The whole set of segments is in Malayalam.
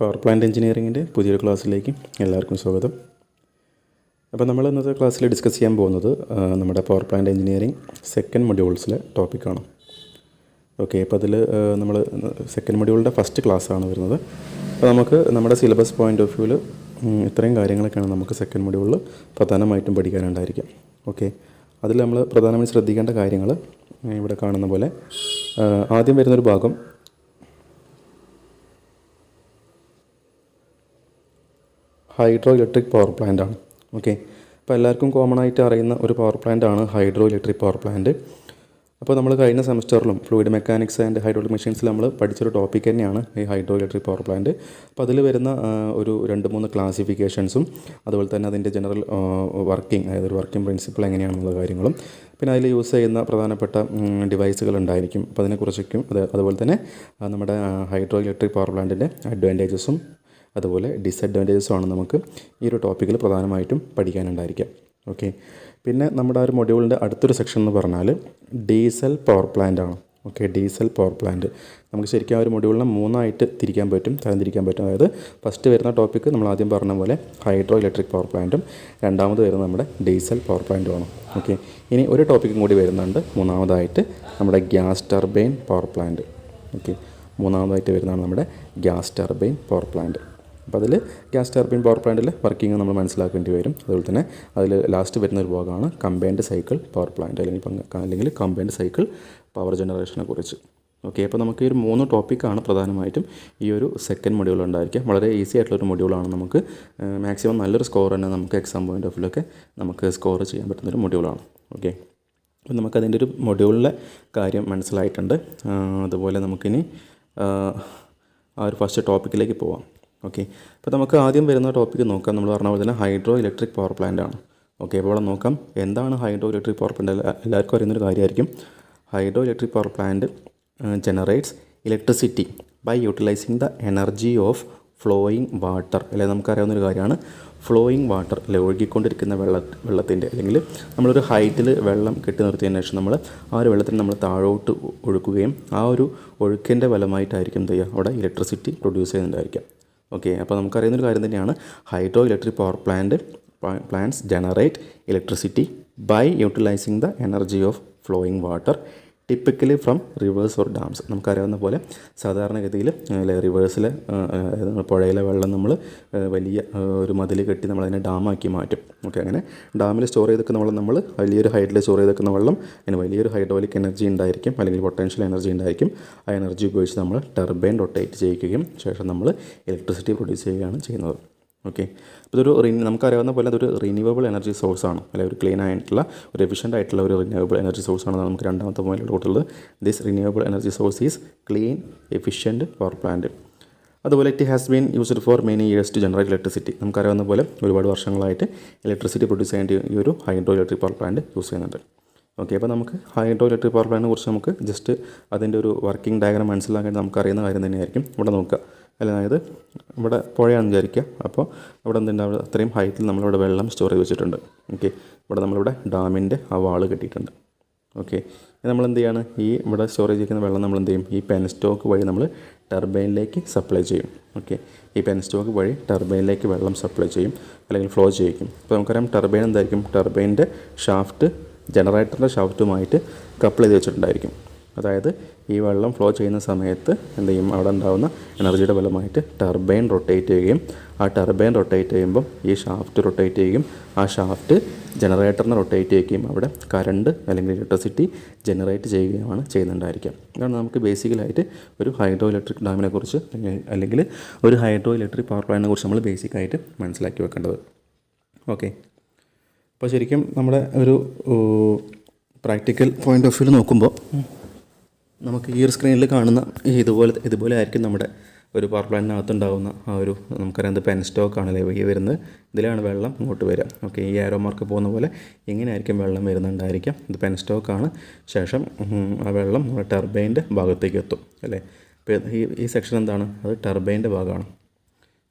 പവർ പ്ലാന്റ് എഞ്ചിനീയറിങ്ങിന്റെ പുതിയൊരു ക്ലാസ്സിലേക്ക് എല്ലാവർക്കും സ്വാഗതം. അപ്പോൾ നമ്മൾ ഇന്നത്തെ ക്ലാസ്സിൽ ഡിസ്കസ് ചെയ്യാൻ പോകുന്നത് നമ്മുടെ പവർ പ്ലാന്റ് എഞ്ചിനീയറിംഗ് സെക്കൻഡ് മൊഡ്യൂൾസിലെ ടോപ്പിക്കാണ് ഓക്കെ അപ്പോൾ അതിൽ നമ്മൾ സെക്കൻഡ് മൊഡ്യൂളിന്റെ ഫസ്റ്റ് ക്ലാസ്സാണ് വരുന്നത്. അപ്പോൾ നമുക്ക് നമ്മുടെ സിലബസ് പോയിന്റ് ഓഫ് വ്യൂവിൽ ഇത്രയും കാര്യങ്ങളൊക്കെയാണ് നമുക്ക് സെക്കൻഡ് മൊഡ്യൂളിൽ പ്രധാനമായിട്ടും പഠിക്കാനുണ്ടായിരിക്കും ഓക്കെ അതിൽ നമ്മൾ പ്രധാനമായും ശ്രദ്ധിക്കേണ്ട കാര്യങ്ങൾ ഇവിടെ കാണുന്ന പോലെ ആദ്യം വരുന്നൊരു ഭാഗം ഹൈഡ്രോ ഇലക്ട്രിക് പവർ പ്ലാന്റ് ആണ്. ഓക്കെ. അപ്പോൾ എല്ലാവർക്കും കോമൺ ആയിട്ട് അറിയുന്ന ഒരു പവർ പ്ലാന്റ് ആണ് ഹൈഡ്രോ ഇലക്ട്രിക് പവർ പ്ലാന്റ് അപ്പോൾ നമ്മൾ കഴിഞ്ഞ സെമസ്റ്ററിലും ഫ്ലൂയിഡ് മെക്കാനിക്സ് ആൻഡ് ഹൈഡ്രോളിക് മെഷീൻസിൽ നമ്മൾ പഠിച്ചൊരു ടോപ്പിക് തന്നെയാണ് ഈ ഹൈഡ്രോ ഇലക്ട്രിക് പവർ പ്ലാന്റ് അപ്പോൾ അതിൽ വരുന്ന ഒരു രണ്ട് മൂന്ന് ക്ലാസിഫിക്കേഷൻസും അതുപോലെ തന്നെ അതിന്റെ ജനറൽ വർക്കിംഗ് അതായത് ഒരു വർക്കിംഗ് പ്രിൻസിപ്പിൾ എങ്ങനെയാണെന്നുള്ള കാര്യങ്ങളും പിന്നെ അതിൽ യൂസ് ചെയ്യുന്ന പ്രധാനപ്പെട്ട ഡിവൈസുകൾ ഉണ്ടായിരിക്കും. അപ്പോൾ അതിനെക്കുറിച്ചൊക്കെ അത് അതുപോലെ തന്നെ നമ്മുടെ ഹൈഡ്രോ ഇലക്ട്രിക് പവർ പ്ലാന്റിന്റെ അഡ്വാന്റേജസും അതുപോലെ ഡിസഡ്വാന്റേജസും ആണ് നമുക്ക് ഈ ഒരു ടോപ്പിക്കിൽ പ്രധാനമായിട്ടും പഠിക്കാനുണ്ടായിരിക്കുക. ഓക്കെ പിന്നെ നമ്മുടെ ആ ഒരു മൊഡ്യൂളിന്റെ അടുത്തൊരു സെക്ഷൻ എന്ന് പറഞ്ഞാൽ ഡീസൽ പവർ പ്ലാന്റ് ആണ്. ഓക്കെ ഡീസൽ പവർ പ്ലാന്റ് നമുക്ക് ശരിക്കും ആ ഒരു മൊഡ്യൂളിനെ മൂന്നായിട്ട് തിരിക്കാൻ പറ്റും തരംതിരിക്കാൻ പറ്റും. അതായത് ഫസ്റ്റ് വരുന്ന ടോപ്പിക്ക് നമ്മൾ ആദ്യം പറഞ്ഞ പോലെ ഹൈഡ്രോ ഇലക്ട്രിക് പവർ പ്ലാന്റും രണ്ടാമത് വരുന്നത് നമ്മുടെ ഡീസൽ പവർ പ്ലാന്റുമാണ് ഓക്കെ ഇനി ഒരു ടോപ്പിക്കും കൂടി വരുന്നുണ്ട്. മൂന്നാമതായിട്ട് നമ്മുടെ gas turbine power plant okay മൂന്നാമതായിട്ട് വരുന്നതാണ് നമ്മുടെ ഗ്യാസ് ടർബൈൻ പവർ പ്ലാന്റ് അപ്പോൾ അതിൽ ഗ്യാസ് ടർബൈൻ പവർ പ്ലാന്റിൽ വർക്കിംഗ് നമ്മൾ മനസ്സിലാക്കേണ്ടി വരും. അതുപോലെ തന്നെ അതിൽ ലാസ്റ്റ് വരുന്ന ഒരു ഭാഗമാണ് കമ്പൈൻഡ് സൈക്കിൾ പവർ പ്ലാന്റ് അല്ലെങ്കിൽ അല്ലെങ്കിൽ കമ്പൈൻഡ് സൈക്കിൾ പവർ ജനറേഷനെ കുറിച്ച്. ഓക്കെ അപ്പോൾ നമുക്ക് ഈ ഒരു മൂന്ന് ടോപ്പിക്കാണ് പ്രധാനമായിട്ടും ഈ ഒരു സെക്കൻഡ് മൊഡ്യൂൾ ഉണ്ടായിരിക്കുക. വളരെ ഈസി ആയിട്ടുള്ള ആയിട്ടുള്ളൊരു മൊഡ്യൂളാണ് നമുക്ക് മാക്സിമം നല്ലൊരു സ്കോർ തന്നെ നമുക്ക് എക്സാം പോയിന്റ് ഓഫ് വ്യൂലൊക്കെ നമുക്ക് സ്കോർ ചെയ്യാൻ പറ്റുന്നൊരു മൊഡ്യൂളാണ് ഓക്കെ നമുക്ക് നമുക്കതിന്റെ ഒരു മൊഡ്യൂളിലെ കാര്യം മനസ്സിലായിട്ടുണ്ട്. അതുപോലെ നമുക്കിനി ആ ഒരു ഫസ്റ്റ് ടോപ്പിക്കിലേക്ക് പോവാം. ഓക്കെ അപ്പോൾ നമുക്ക് ആദ്യം വരുന്ന ടോപ്പിക്ക് നോക്കാം. നമ്മൾ പറഞ്ഞ പോലെ തന്നെ ഹൈഡ്രോ ഇലക്ട്രിക് പവർ പ്ലാന്റ് ആണ്. ഓക്കെ അപ്പോൾ ഇവിടെ നോക്കാം. എന്താണ് ഹൈഡ്രോ ഇലക്ട്രിക് പവർ പ്ലാന്റ് എല്ലാ- എല്ലാവർക്കും അറിയുന്നൊരു കാര്യമായിരിക്കും. Hydro electric power plant generates electricity by utilising the energy of flowing water അല്ലെങ്കിൽ നമുക്കറിയാവുന്ന ഒരു കാര്യമാണ്. ഫ്ലോയിങ് വാട്ടർ അല്ലെ? ഒഴുകിക്കൊണ്ടിരിക്കുന്ന വെള്ള വെള്ളത്തിന്റെ അല്ലെങ്കിൽ നമ്മളൊരു ഹൈറ്റിൽ വെള്ളം കെട്ടി നിർത്തിയതിന് ശേഷം നമ്മൾ ആ ഒരു വെള്ളത്തിന് നമ്മൾ താഴോട്ട് ഒഴുക്കുകയും ആ ഒരു ഒഴുക്കിന്റെ ഫലമായിട്ടായിരിക്കും എന്ത് ചെയ്യുക? അവിടെ ഇലക്ട്രിസിറ്റി പ്രൊഡ്യൂസ് ചെയ്യുന്നുണ്ടായിരിക്കാം ഓക്കെ അപ്പോൾ നമുക്കറിയുന്നൊരു കാര്യം തന്നെയാണ്. Hydro electric power plant plants generate electricity by utilising the energy of flowing water typically from rivers or dams നമുക്കറിയാവുന്ന പോലെ സാധാരണഗതിയിൽ റിവേഴ്സിൽ അതായത് പുഴയിലെ വെള്ളം നമ്മൾ വലിയ ഒരു മതിൽ കെട്ടി നമ്മളതിനെ ഡാമാക്കി മാറ്റും. ഓക്കെ അങ്ങനെ ഡാമിൽ സ്റ്റോർ ചെയ്ത് വെക്കുന്ന വെള്ളം നമ്മൾ വലിയൊരു ഹൈറ്റിൽ സ്റ്റോർ ചെയ്ത് വെക്കുന്ന വെള്ളം അതിന് വലിയൊരു ഹൈഡ്രോളിക് എനർജി ഉണ്ടായിരിക്കും അല്ലെങ്കിൽ പൊട്ടൻഷ്യൽ എനർജി ഉണ്ടായിരിക്കും. ആ എനർജി ഉപയോഗിച്ച് നമ്മൾ ടർബൈൻ റൊട്ടേറ്റ് ചെയ്യിക്കുകയും ശേഷം നമ്മൾ ഇലക്ട്രിസിറ്റി പ്രൊഡ്യൂസ് ചെയ്യുകയാണ് ചെയ്യുന്നത്. ഓക്കെ അപ്പോൾ ഇതൊരു നമുക്കറിയാവുന്ന പോലെ അതൊരു റിന്യൂവബിൾ എനർജി സോഴ്സ് ആണ്. അല്ലെങ്കിൽ ഒരു ക്ലീൻ ആയിട്ടുള്ള ഒരു എഫിഷ്യന്റ് ആയിട്ടുള്ള ഒരു റിന്യൂവബിൾ എനർജി സോഴ്സ് ആണ് നമുക്ക് രണ്ടാമത്തെ പോയിന്റിൽ കൊടുത്തുള്ളത് this renewable energy source is clean efficient power plant അതുപോലെ it has been used for many years to generate electricity നമുക്കറിയാവുന്ന പോലെ ഒരുപാട് വർഷങ്ങളായിട്ട് ഇലക്ട്രിസിറ്റി പ്രൊഡ്യൂസ് ചെയ്യേണ്ട ഈ ഒരു hydro electric power plant use ചെയ്യുന്നുണ്ട്. ഓക്കെ അപ്പോൾ നമുക്ക് ഹൈഡ്രോ ഇലക്ട്രിക് പവർ പ്ലാന്റിനെ കുറിച്ച് നമുക്ക് ജസ്റ്റ് അതിന്റെ ഒരു വർക്കിംഗ് ഡയഗ്രാം മനസ്സിലാക്കാൻ നമുക്കറിയുന്ന കാര്യം തന്നെയായിരിക്കും. ഇവിടെ നോക്കുക. അതായത് ഇവിടെ പുഴയാണെന്ന് വിചാരിക്കുക. അപ്പോൾ അവിടെ എന്തുണ്ടാവും അത്രയും ഹൈറ്റിൽ നമ്മളിവിടെ വെള്ളം സ്റ്റോർ ചെയ്ത് വെച്ചിട്ടുണ്ട്. ഓക്കെ ഇവിടെ നമ്മളിവിടെ ഡാമിന്റെ ആ വാൾ കെട്ടിയിട്ടുണ്ട്. ഓക്കെ നമ്മൾ എന്ത് ചെയ്യാണ്? ഈ ഇവിടെ സ്റ്റോറേജ് ചെയ്യുന്ന വെള്ളം നമ്മൾ എന്ത് ചെയ്യും? ഈ പെൻ സ്റ്റോക്ക് വഴി നമ്മൾ ടർബൈനിലേക്ക് സപ്ലൈ ചെയ്യും. ഓക്കെ ഈ പെൻ സ്റ്റോക്ക് വഴി ടർബൈനിലേക്ക് വെള്ളം സപ്ലൈ ചെയ്യും. അല്ലെങ്കിൽ ഫ്ലോ ചെയ്യിക്കും. അപ്പോൾ നമുക്കറിയാം ടർബൈൻ എന്തായിരിക്കും? ടർബൈന്റെ ഷാഫ്റ്റ് ജനറേറ്ററിന്റെ ഷാഫ്റ്റുമായിട്ട് കപ്പിൾ ചെയ്ത് വെച്ചിട്ടുണ്ടായിരിക്കും. അതായത് ഈ വെള്ളം ഫ്ലോ ചെയ്യുന്ന സമയത്ത് എന്ത് ചെയ്യും? അവിടെ ഉണ്ടാകുന്ന എനർജിയുടെ ഫലമായിട്ട് ടർബൈൻ റൊട്ടേറ്റ് ചെയ്യുകയും ആ ടർബൈൻ റൊട്ടേറ്റ് ചെയ്യുമ്പം ഈ ഷാഫ്റ്റ് റൊട്ടേറ്റ് ചെയ്യുകയും ആ ഷാഫ്റ്റ് ജനറേറ്ററിനെ റൊട്ടേറ്റ് ചെയ്യുകയും അവിടെ കറണ്ട് അല്ലെങ്കിൽ ഇലക്ട്രിസിറ്റി ജനറേറ്റ് ചെയ്യുകയുമാണ് ചെയ്യുന്നുണ്ടായിരിക്കുക. ഇതാണ് നമുക്ക് ബേസിക്കലായിട്ട് ഒരു ഹൈഡ്രോ ഇലക്ട്രിക് ഡാമിനെ കുറിച്ച് അല്ലെങ്കിൽ ഒരു ഹൈഡ്രോ ഇലക്ട്രിക് പവർ പ്ലാന്റിനെ കുറിച്ച് നമ്മൾ ബേസിക്കായിട്ട് മനസ്സിലാക്കി വെക്കേണ്ടത്. ഓക്കെ അപ്പോൾ ശരിക്കും നമ്മുടെ ഒരു പ്രാക്ടിക്കൽ പോയിന്റ് ഓഫ് വ്യൂ നോക്കുമ്പോൾ നമുക്ക് ഈ ഒരു സ്ക്രീനിൽ കാണുന്ന ഇതുപോലെ ഇതുപോലെ ആയിരിക്കും നമ്മുടെ ഒരു പവർ പ്ലാന്റിനകത്തുണ്ടാകുന്ന ആ ഒരു നമുക്കറിയാം ഇത് പെൻ ആണല്ലേ ഈ വരുന്നത്. ഇതിലാണ് വെള്ളം ഇങ്ങോട്ട് വരിക. ഓക്കെ ഈ ആരോ മാർക്ക് പോകുന്ന പോലെ ഇങ്ങനെയായിരിക്കും വെള്ളം വരുന്നുണ്ടായിരിക്കാം. ഇത് പെൻ ആണ്. ശേഷം ആ വെള്ളം നമ്മുടെ ടർബൈന്റെ ഭാഗത്തേക്ക് എത്തും അല്ലേ? അപ്പോൾ ഈ ഈ സെക്ഷൻ എന്താണ്? അത് ടർബൈന്റെ ഭാഗമാണ്.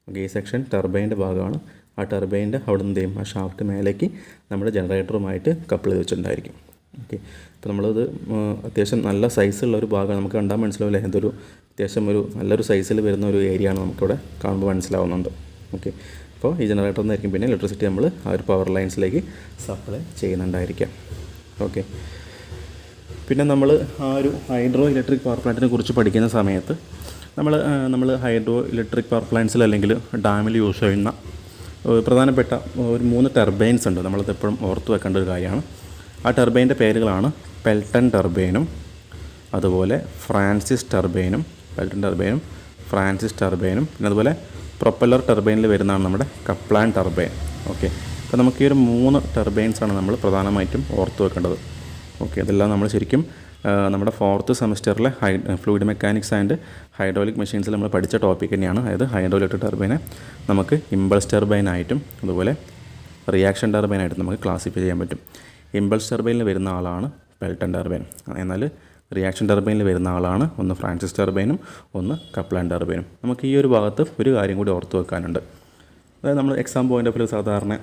ഓക്കെ ഈ സെക്ഷൻ ടർബൈന്റെ ഭാഗമാണ്. ആ ടർബൈന്റെ അവിടെ നിന്ന് ആ ഷാഫ്റ്റ് മേലേക്ക് നമ്മുടെ ജനറേറ്ററുമായിട്ട് കപ്പിൾ ചെയ്ത് വെച്ചിട്ടുണ്ടായിരിക്കും. ഓക്കെ അപ്പോൾ നമ്മളത് അത്യാവശ്യം നല്ല സൈസുള്ള ഒരു ഭാഗമാണ്. നമുക്ക് കണ്ടാൽ മനസ്സിലാവില്ല? എന്തൊരു അത്യാവശ്യം ഒരു നല്ലൊരു സൈസിൽ വരുന്ന ഒരു ഏരിയ ആണ് നമുക്കിവിടെ കാണുമ്പോൾ മനസ്സിലാവുന്നുണ്ട്. ഓക്കെ അപ്പോൾ ഈ ജനറേറ്റർ നിന്നായിരിക്കും പിന്നെ ഇലക്ട്രിസിറ്റി നമ്മൾ ആ ഒരു പവർ ലൈൻസിലേക്ക് സപ്ലൈ ചെയ്യുന്നുണ്ടായിരിക്കാം. ഓക്കെ പിന്നെ നമ്മൾ ആ ഒരു ഹൈഡ്രോ ഇലക്ട്രിക് പവർ പ്ലാന്റിനെ കുറിച്ച് പഠിക്കുന്ന സമയത്ത് നമ്മൾ നമ്മൾ ഹൈഡ്രോ ഇലക്ട്രിക് പവർ പ്ലാന്റ്സിൽ അല്ലെങ്കിൽ ഡാമിൽ യൂസ് ചെയ്യുന്ന പ്രധാനപ്പെട്ട ഒരു മൂന്ന് ടെർബൈൻസ് ഉണ്ട്. നമ്മളത് എപ്പോഴും ഓർത്ത് വെക്കേണ്ട ഒരു കാര്യമാണ്. ആ ടെർബൈന്റെ പേരുകളാണ് പെൽട്ടൺ ടെർബൈനും അതുപോലെ ഫ്രാൻസിസ് ടെർബൈനും പെൽട്ടൺ ടെർബൈനും ഫ്രാൻസിസ് ടെർബൈനും പിന്നെ അതുപോലെ പ്രൊപ്പല്ലർ ടെർബൈനിൽ വരുന്നതാണ് നമ്മുടെ കപ്ലാൻ ടെർബൈൻ. ഓക്കെ. അപ്പോൾ നമുക്ക് ഈ ഒരു മൂന്ന് ടെർബൈൻസാണ് നമ്മൾ പ്രധാനമായിട്ടും ഓർത്ത് വെക്കേണ്ടത്. ഓക്കെ. അതെല്ലാം നമ്മൾ ശരിക്കും നമ്മുടെ fourth സെമസ്റ്ററിലെ high fluid mechanics and hydraulic മെഷീൻസിൽ നമ്മൾ പഠിച്ച ടോപ്പിക് തന്നെയാണ്. അതായത് ഹൈഡ്രോലിക് ടെർബൈനെ നമുക്ക് ഇമ്പൾസ് ടർബൈനായിട്ടും അതുപോലെ റിയാക്ഷൻ ടർബൈനായിട്ടും നമുക്ക് ക്ലാസിഫൈ ചെയ്യാൻ പറ്റും. ഇമ്പൾസ് ടർബൈനിൽ വരുന്ന ആളാണ് പെൽട്ടൺ ടർബൈൻ എന്നാൽ റിയാക്ഷൻ ടർബൈനിൽ വരുന്ന ആളാണ് ഒന്ന് ഫ്രാൻസിസ് ടർബൈനും ഒന്ന് കപ്ലാൻ ടർബൈനും നമുക്ക് ഈ ഒരു ഭാഗത്ത് ഒരു കാര്യം കൂടി ഓർത്ത് വെക്കാനുണ്ട്. അതായത് നമ്മൾ എക്സാം പോയിന്റ് ഓഫ് സാധാരണ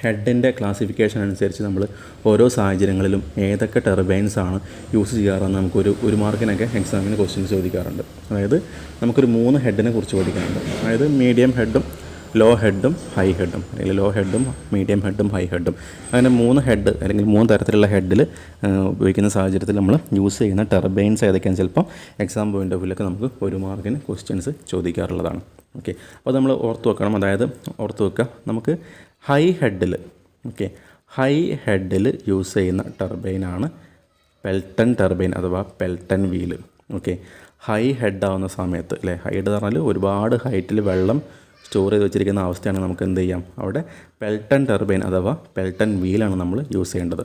ഹെഡിന്റെ ക്ലാസിഫിക്കേഷൻ അനുസരിച്ച് നമ്മൾ ഓരോ സാഹചര്യങ്ങളിലും ഏതൊക്കെ ടെർബൈൻസ് ആണ് യൂസ് ചെയ്യാറെന്ന് നമുക്കൊരു ഒരു മാർക്കിനൊക്കെ എക്സാമിന് ക്വസ്റ്റ്യൻസ് ചോദിക്കാറുണ്ട്. അതായത് നമുക്കൊരു മൂന്ന് ഹെഡിനെ കുറിച്ച് പഠിക്കാനുണ്ട്. അതായത് മീഡിയം ഹെഡും ലോ ഹെഡും ഹൈ ഹെഡും അല്ലെങ്കിൽ ലോ ഹെഡും മീഡിയം ഹെഡും ഹൈ ഹെഡും അങ്ങനെ മൂന്ന് ഹെഡ് അല്ലെങ്കിൽ മൂന്ന് തരത്തിലുള്ള ഹെഡിൽ ഉപയോഗിക്കുന്ന സാഹചര്യത്തിൽ നമ്മൾ യൂസ് ചെയ്യുന്ന ടെർബൈൻസ് ഏതൊക്കെയാണ് ചിലപ്പോൾ എക്സാം പോയിന്റ് ഓഫ് വ്യൂലൊക്കെ നമുക്ക് ഒരു മാർക്കിന് ക്വസ്റ്റ്യൻസ് ചോദിക്കാറുള്ളതാണ്. ഓക്കെ അപ്പോൾ നമ്മൾ ഓർത്ത് വെക്കണം. അതായത് ഓർത്ത് വെക്കുക നമുക്ക് ഹൈ ഹെഡിൽ ഓക്കെ ഹൈ ഹെഡിൽ യൂസ് ചെയ്യുന്ന ടർബൈനാണ് പെൽട്ടൺ ടർബൈൻ അഥവാ Pelton wheel okay high head ആവുന്ന സമയത്ത് അല്ലേ? ഹൈഡ് എന്ന് പറഞ്ഞാൽ ഒരുപാട് ഹൈറ്റിൽ വെള്ളം സ്റ്റോർ ചെയ്ത് വെച്ചിരിക്കുന്ന അവസ്ഥയാണ് നമുക്ക് എന്ത് ചെയ്യാം? അവിടെ പെൽട്ടൺ ടർബൈൻ അഥവാ പെൽട്ടൺ വീലാണ് നമ്മൾ യൂസ് ചെയ്യേണ്ടത്.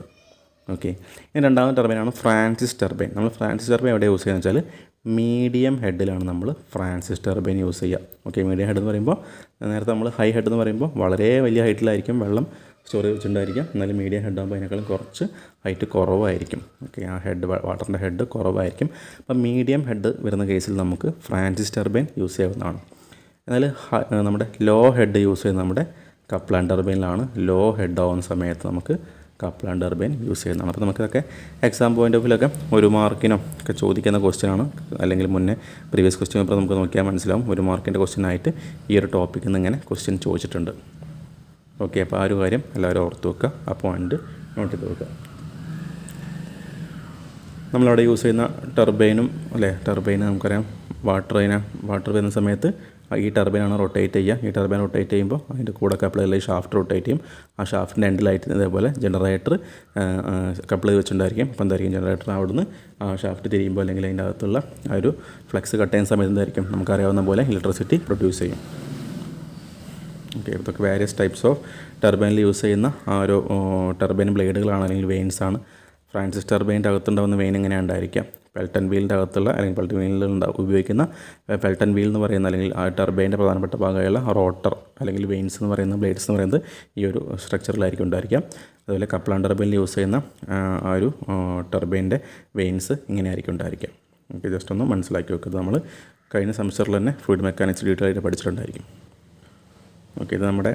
ഓക്കെ ഇനി രണ്ടാമത്തെ ടർബൈനാണ് ഫ്രാൻസിസ് ടർബൈൻ നമ്മൾ ഫ്രാൻസിസ് ടർബൈൻ എവിടെ യൂസ് ചെയ്യുന്നത് വെച്ചാൽ മീഡിയം ഹെഡിലാണ് നമ്മൾ ഫ്രാൻസിസ് ടർബൈൻ യൂസ് ചെയ്യുക. ഓക്കെ മീഡിയം ഹെഡ് എന്ന് പറയുമ്പോൾ നേരത്തെ നമ്മൾ ഹൈ ഹെഡ് എന്ന് പറയുമ്പോൾ വളരെ വലിയ ഹൈറ്റിലായിരിക്കും വെള്ളം സ്റ്റോർ ചെയ്ത് വെച്ചിട്ടുണ്ടായിരിക്കും എന്നാലും മീഡിയം ഹെഡ് ആകുമ്പോൾ അതിനേക്കാളും കുറച്ച് ഹൈറ്റ് കുറവായിരിക്കും. ഓക്കെ ആ ഹെഡ് വാട്ടറിന്റെ ഹെഡ് കുറവായിരിക്കും. അപ്പം മീഡിയം ഹെഡ് വരുന്ന കേസിൽ നമുക്ക് ഫ്രാൻസിസ് ടർബൈൻ യൂസ് ചെയ്യാവുന്നതാണ്. എന്നാൽ നമ്മുടെ ലോ ഹെഡ് യൂസ് ചെയ്യുന്ന നമ്മുടെ കപ്ലാൻ ടർബൈനിലാണ് ലോ ഹെഡ് ആവുന്ന സമയത്ത് നമുക്ക് കപ്ലാൻ ടർബൈൻ യൂസ് ചെയ്യുന്നതാണ് അപ്പോൾ നമുക്കിതൊക്കെ എക്സാം പോയിന്റ് ഓഫ് വ്യൂലൊക്കെ ഒരു മാർക്കിനോ ഒക്കെ ചോദിക്കുന്ന ക്വസ്റ്റ്യൻ ആണ്. അല്ലെങ്കിൽ മുന്നേ പ്രീവിയസ് ക്വസ്റ്റ്യൻ പേപ്പർ നമുക്ക് നോക്കിയാൽ മനസ്സിലാവും. ഒരു മാർക്കിന്റെ ക്വസ്റ്റ്യൻ ആയിട്ട് ഈ ഒരു ടോപ്പിക്കിൽ നിന്ന് ഇങ്ങനെ ക്വസ്റ്റ്യൻ ചോദിച്ചിട്ടുണ്ട്. ഓക്കെ അപ്പോൾ ആ ഒരു കാര്യം എല്ലാവരും ഓർത്ത് വെക്കുക. ആ പോയിന്റ് നോട്ട് ചെയ്ത് വെക്കുക. നമ്മളവിടെ യൂസ് ചെയ്യുന്ന ടർബൈനും അല്ലേ ടർബൈന് നമുക്കറിയാം. വാട്ടർ അതിനെ വാട്ടർ വരുന്ന സമയത്ത് ഈ ടർബൈനാണ് റൊട്ടേറ്റ് ചെയ്യുക. ഈ ടർബൈൻ റൊട്ടേറ്റ് ചെയ്യുമ്പോൾ അതിന്റെ കൂടെ കപ്പിൾ ഈ ഷാഫ്റ്റ് റൊട്ടേറ്റ് ചെയ്യും. ആ ഷാഫ്റ്റിന്റെ എൻഡിലായിട്ട് ഇതേപോലെ ജനറേറ്റർ കപ്പിൾ വെച്ചിട്ടുണ്ടായിരിക്കും. അപ്പോൾ എന്തായിരിക്കും? ജനറേറ്റർ അവിടുന്ന് ആ ഷാഫ്റ്റ് തിരിയുമ്പോൾ അല്ലെങ്കിൽ അതിന്റെ അകത്തുള്ള ആ ഒരു ഫ്ലക്സ് കട്ട് ചെയ്യുന്ന സമയത്ത് എന്തായിരിക്കും? നമുക്കറിയാവുന്ന പോലെ ഇലക്ട്രിസിറ്റി പ്രൊഡ്യൂസ് ചെയ്യും. ഓക്കെ ഇതൊക്കെ വേരിയസ് ടൈപ്സ് ഓഫ് ടർബൈനിൽ യൂസ് ചെയ്യുന്ന ആ ഒരു ടർബൈൻ ബ്ലേഡുകളാണ് അല്ലെങ്കിൽ വെയിൻസ് ആണ് ഫ്രാൻസിസ് ടർബൈന്റെ അകത്തുണ്ടാവുന്ന വെയിൻ എങ്ങനെ ഉണ്ടായിരിക്കാം. പെൽട്ടൺ വീലിന്റെ അകത്തുള്ള അല്ലെങ്കിൽ പെൽട്ടൺ വീലിൽ ഉപയോഗിക്കുന്ന പെൽട്ടൺ വീൽ എന്ന് പറയുന്ന അല്ലെങ്കിൽ ആ ടർബൈന്റെ പ്രധാനപ്പെട്ട ഭാഗമായുള്ള റോട്ടർ അല്ലെങ്കിൽ വെയിൻസ് എന്ന് പറയുന്ന ബ്ലേഡ്സ് എന്ന് പറയുന്നത് ഈ ഒരു സ്ട്രക്ചറിലായിരിക്കും ഉണ്ടായിരിക്കാം. അതുപോലെ കപ്ലാൻ ടർബൈനിൽ യൂസ് ചെയ്യുന്ന ആ, ഒരു ടർബൈന്റെ വെയിൻസ് ഇങ്ങനെയായിരിക്കും ഉണ്ടായിരിക്കാം. ഓക്കെ ജസ്റ്റ് ഒന്ന് മനസ്സിലാക്കി വെക്കുന്നത് നമ്മൾ കഴിഞ്ഞ സെമിസ്റ്ററിൽ തന്നെ ഫ്ലൂയിഡ് മെക്കാനിക്സ് ഡീറ്റെയിൽ പഠിച്ചിട്ടുണ്ടായിരിക്കും. ഓക്കെ ഇത് നമ്മുടെ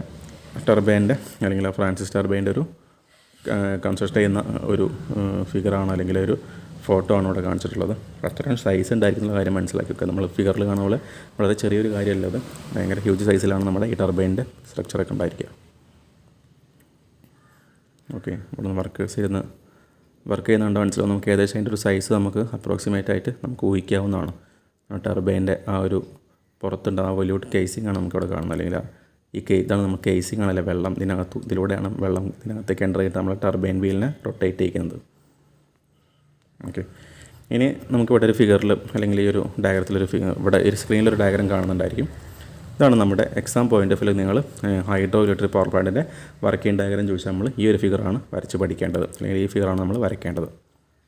ടർബൈന്റെ അല്ലെങ്കിൽ ആ ഫ്രാൻസിസ് ടർബൈന്റെ ഒരു കൺസ്ട്രക്ട് ചെയ്യുന്ന ഒരു ഫിഗറാണ് അല്ലെങ്കിൽ ഒരു ഫോട്ടോ ആണ് ഇവിടെ കാണിച്ചിട്ടുള്ളത്. അത്രയും സൈസ് ഉണ്ടായിരിക്കുന്ന കാര്യം മനസ്സിലാക്കി വെക്കുക നമ്മൾ ഫിഗറിൽ കാണുന്ന പോലെ വളരെ ചെറിയൊരു കാര്യമല്ല അത്. ഭയങ്കര ഹ്യൂജ് സൈസിലാണ് നമ്മുടെ ഈ ടർബൈന്റെ സ്ട്രക്ചറൊക്കെ ഉണ്ടായിരിക്കുക. ഓക്കെ ഇവിടെ നിന്ന് വർക്കേഴ്സ് ഇരുന്ന് വർക്ക് ചെയ്യുന്നുണ്ട്. മനസ്സിലാവും നമുക്ക് ഏകദേശം അതിന്റെ ഒരു സൈസ് നമുക്ക് അപ്രോക്സിമേറ്റ് ആയിട്ട് നമുക്ക് ഊഹിക്കാവുന്നതാണ്. ടർബൈന്റെ ആ ഒരു പുറത്തുണ്ട് ആ വലിയ കേസിംഗ് ആണ് നമുക്കിവിടെ കാണുന്നത്. അല്ലെങ്കിൽ ആ ഈ ഇതാണ് നമ്മൾ കേസിംഗ് ആണല്ലേ വെള്ളം ഇതിനകത്ത് ഇതിലൂടെയാണ് വെള്ളം ഇതിനകത്തേക്ക് എന്റർ ചെയ്തിട്ട് നമ്മൾ ടർബൈൻ വീലിനെ റൊട്ടേറ്റ് ചെയ്യിക്കുന്നത്. ഓക്കെ ഇനി നമുക്ക് ഇവിടെ ഒരു ഫിഗറിൽ അല്ലെങ്കിൽ ഈ ഒരു ഡയഗ്രത്തിലൊരു ഫിഗർ ഇവിടെ ഒരു സ്ക്രീനിലൊരു ഡയഗ്രം കാണുന്നുണ്ടായിരിക്കും. ഇതാണ് നമ്മുടെ എക്സാം പോയിന്റ് ഓഫ് വ്യൂ നിങ്ങൾ ഹൈഡ്രോ ഇലക്ട്രിക് പവർ പ്ലാന്റിന്റെ വർക്കിംഗ് ഡയഗ്രം ചോദിച്ചാൽ നമ്മൾ ഈ ഒരു ഫിഗറാണ് വരച്ച് പഠിക്കേണ്ടത്. അല്ലെങ്കിൽ ഈ ഫിഗറാണ് നമ്മൾ വരയ്ക്കേണ്ടത്.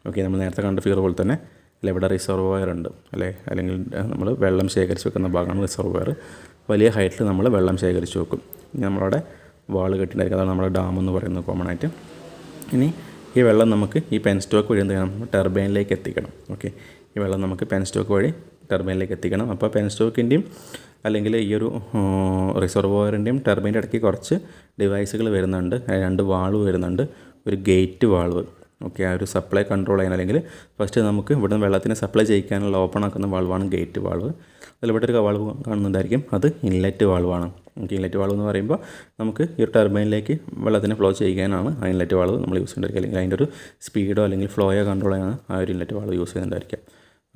ഓക്കെ നമ്മൾ നേരത്തെ കണ്ട ഫിഗർ പോലെ തന്നെ അല്ലെ ഇവിടെ റിസർവോയർ ഉണ്ട്. അല്ലേ? അല്ലെങ്കിൽ നമ്മൾ വെള്ളം ശേഖരിച്ച് വെക്കുന്ന ഭാഗമാണ് റിസർവോയർ വലിയ ഹൈറ്റിൽ നമ്മൾ വെള്ളം ശേഖരിച്ച് വെക്കും. നമ്മളവിടെ വാൾ കെട്ടിണ്ടായിരിക്കും. അതാണ് നമ്മുടെ ഡാം എന്ന് പറയുന്നത് കോമൺ ആയിട്ട്. ഇനി ഈ വെള്ളം നമുക്ക് ഈ പെൻ സ്റ്റോക്ക് വഴി എന്ത് ചെയ്യണം? ടർബൈനിലേക്ക് എത്തിക്കണം. ഓക്കെ ഈ വെള്ളം നമുക്ക് പെൻ സ്റ്റോക്ക് വഴി ടർബൈനിലേക്ക് എത്തിക്കണം. അപ്പോൾ പെൻ സ്റ്റോക്കിന്റെയും അല്ലെങ്കിൽ ഈ ഒരു റിസർവോയറിന്റെയും ടർബൈന്റെ ഇടയ്ക്ക് കുറച്ച് ഡിവൈസുകൾ വരുന്നുണ്ട്. രണ്ട് വാൾവ് വരുന്നുണ്ട്. ഒരു ഗേറ്റ് വാൾവ് ഓക്കെ ആ ഒരു സപ്ലൈ കൺട്രോൾ ചെയ്യാൻ അല്ലെങ്കിൽ ഫസ്റ്റ് നമുക്ക് ഇവിടുന്ന് വെള്ളത്തിന് സപ്ലൈ ചെയ്യിക്കാനുള്ള ഓപ്പൺ ആക്കുന്ന വാൾവാണ് ഗേറ്റ് വാൾവ് അതിൽ ഇവിടെ ഒരു വാൾവ് കാണുന്നുണ്ടായിരിക്കും. അത് ഇൻലെറ്റ് വാൾവാണ് ഓക്കെ ഇൻലെറ്റ് വാൾവ് എന്ന് പറയുമ്പോൾ നമുക്ക് ഈ ഒരു ടർബൈനിലേക്ക് വെള്ളത്തിന് ഫ്ലോ ചെയ്യാനാണ് ആ ഇൻലെറ്റ് വാൾവ് നമ്മൾ യൂസ് ചെയ്യുന്നുണ്ടായിരിക്കും അല്ലെങ്കിൽ അതിന്റെ ഒരു സ്പീഡോ അല്ലെങ്കിൽ ഫ്ലോയോ കൺട്രോൾ ചെയ്യാൻ ആ ഒരു ഇൻലെറ്റ് വാൾവ് യൂസ് ചെയ്യുന്നുണ്ടായിരിക്കാം